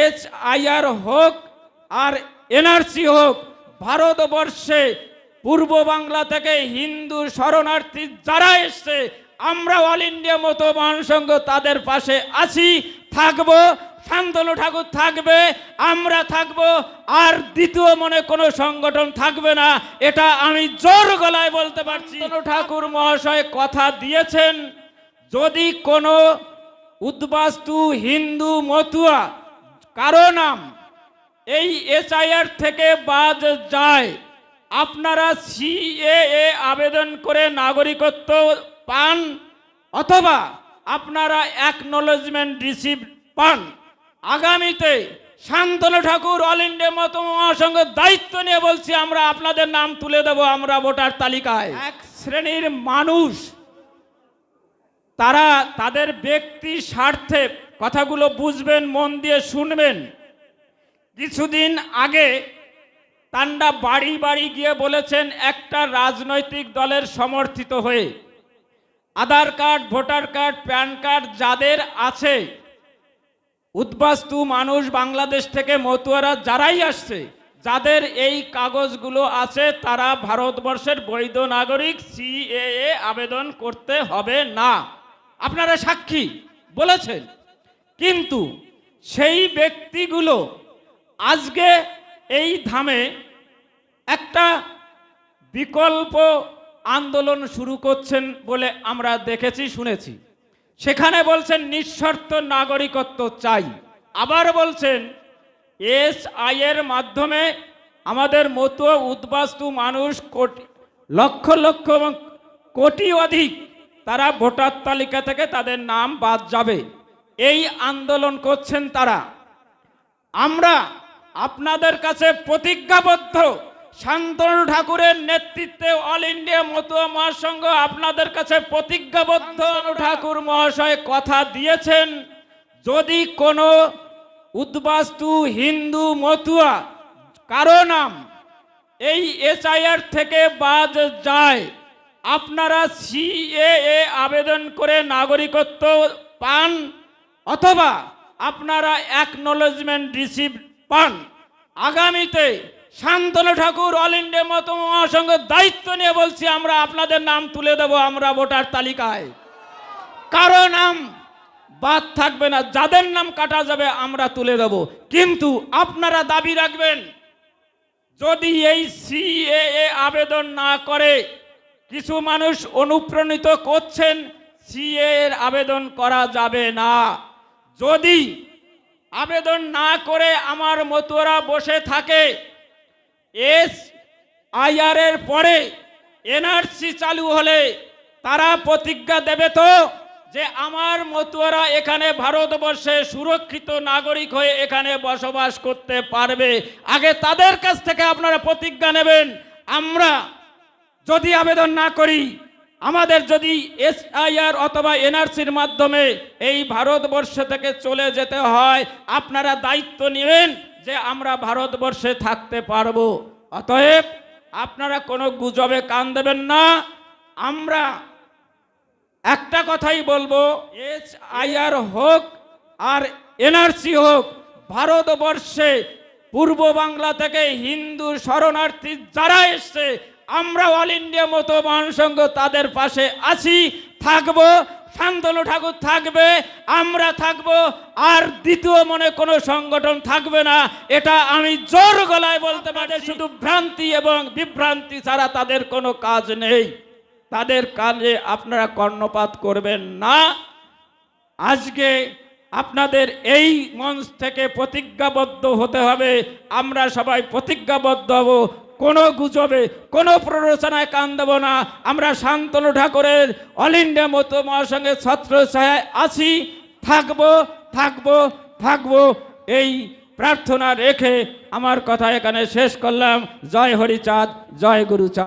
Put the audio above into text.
H IR হোক আর NRC হোক, ভারতবর্ষে পূর্ব বাংলা থেকে হিন্দু শরণার্থী যারা এসছে, আমরা অল ইন্ডিয়া মতো মহাসংঘ তাদের পাশে আছি, থাকব, শান্তনু ঠাকুর থাকবে, আমরা থাকব, আর দ্বিতীয় মনে কোনো সংগঠন থাকবে না, এটা আমি জোর গলায় বলতে পারছি। ঠাকুর মহাশয় কথা দিয়েছেন, যদি কোনো উদ্বাস্তু হিন্দু মতুয়া কারও নাম এই এসআইআর থেকে বাদ যায়। আপনারা সিএএ আবেদন করে নাগরিকত্ব পান অথবা আপনারা অ্যাকনোলেজমেন্ট রিসিভ পান। আগামীতে শান্তনু ঠাকুর, অল ইন্ডিয়া মত মহাসংঘের দায়িত্ব নিয়ে বলছি, আমরা আপনাদের নাম তুলে দেব আমরা ভোটার তালিকায়। এক শ্রেণির মানুষ, তারা তাদের ব্যক্তি স্বার্থে কথাগুলো বুঝবেন, মন দিয়ে শুনবেন। কিছুদিন আগে তান্ডা বাড়ি বাড়ি গিয়ে বলেছেন, একটা রাজনৈতিক দলের সমর্থিত হয়ে। Aadhaar card, voter card, PAN card যাদের আছে, উদ্বাস্তু মানুষ বাংলাদেশ থেকে মতুয়ারা যারাই আসছে, যাদের এই কাগজগুলো আছে, তারা ভারতবর্ষের বৈধ নাগরিক, সিএএ আবেদন করতে হবে না। আপনারা সাক্ষী বলেছেন। কিন্তু সেই ব্যক্তিগুলো আজকে এই ধামে একটা বিকল্প আন্দোলন শুরু করছেন বলে আমরা দেখেছি, শুনেছি। সেখানে বলছেন, নিঃশর্ত নাগরিকত্ব চাই। আবার বলছেন এস এর মাধ্যমে আমাদের মতো উদ্বাস্তু মানুষ কোটি, লক্ষ লক্ষ এবং কোটি অধিক তারা ভোটার তালিকা থেকে তাদের নাম বাদ যাবে। এই আন্দোলন করছেন তারা। আমরা আপনাদের কাছে প্রতিজ্ঞাবদ্ধ। শান্তনু ঠাকুরের নেতৃত্বে অল ইন্ডিয়া মতুয়া মহাসংঘ আপনাদের কাছে প্রতিজ্ঞাবদ্ধ। ঠাকুর মহাশয় কথা দিয়েছেন, যদি কোনো উদ্বাস্তু হিন্দু মতুয়া কারও নাম এই এসআইআর থেকে বাদ যায়, আপনারা সিএএ আবেদন করে নাগরিকত্ব পান। অথবা আপনারা অ্যাকনোলেজমেন্ট রিসিভ পান। আগামীতে শান্তনু ঠাকুর অল ইন্ডিয়া মতো মহাসংঘের দায়িত্ব নিয়ে বলছি, আমরা আপনাদের নাম তুলে দেব, আমরা ভোটার তালিকায়। কারও নাম বাদ থাকবে না, যাদের নাম কাটা যাবে, আমরা তুলে দেব। কিন্তু আপনারা দাবি রাখবেন, যদি এই সিএএ আবেদন না করে, কিছু মানুষ অনুপ্রাণিত করছেন সিএ এর আবেদন করা যাবে না। যদি আবেদন না করে আমার মতুয়ারা বসে থাকে, এস আইআর এর পরে এনআরসি চালু হলে তারা প্রতিজ্ঞা দেবে তো যে আমার মতুয়ারা এখানে ভারতবর্ষে সুরক্ষিত নাগরিক হয়ে এখানে বসবাস করতে পারবে। আগে তাদের কাছ থেকে আপনারা প্রতিজ্ঞা নেবেন। আমরা যদি আবেদন না করি আমাদের যদি এসআইআর অথবা এনআরসির মাধ্যমে এই ভারতবর্ষ থেকে চলে যেতে হয়, আপনারা দায়িত্ব নেবেন যে আমরা ভারতবর্ষে থাকতে পারব। অতএব আপনারা কোনো গুজবে কান দেবেন না। আমরা একটা কথাই বলব এইচ আইআর হোক আর এনআরসি হোক, ভারতবর্ষে পূর্ব বাংলা থেকে হিন্দু শরণার্থী যারা এসছে আমরা অল ইন্ডিয়া মতো মহাসংঘ তাদের পাশে আছি থাকব শান্তনু ঠাকুর থাকবে আমরা থাকব আর দ্বিতীয় মনে কোনো সংগঠন থাকবে না এটা আমি জোর গলায় বলতে পারি শুধু ভ্রান্তি এবং বিভ্রান্তি ছাড়া তাদের কোনো কাজ নেই। তাদের কাজে আপনারা কর্ণপাত করবেন না। আজকে আপনাদের এই মঞ্চ থেকে প্রতিজ্ঞাবদ্ধ হতে হবে আমরা সবাই প্রতিজ্ঞাবদ্ধ হব কোনো গুজবে, কোনো প্ররোচনায় কান দেব না। আমরা শান্তনু ঠাকুরের অল ইন্ডিয়া মতো মহাসংঘের ছত্র ছায় আছি। থাকব থাকব থাকব। এই প্রার্থনা রেখে আমার কথা এখানে শেষ করলাম। জয় হরিচাঁদ, জয় গুরুচাঁদ।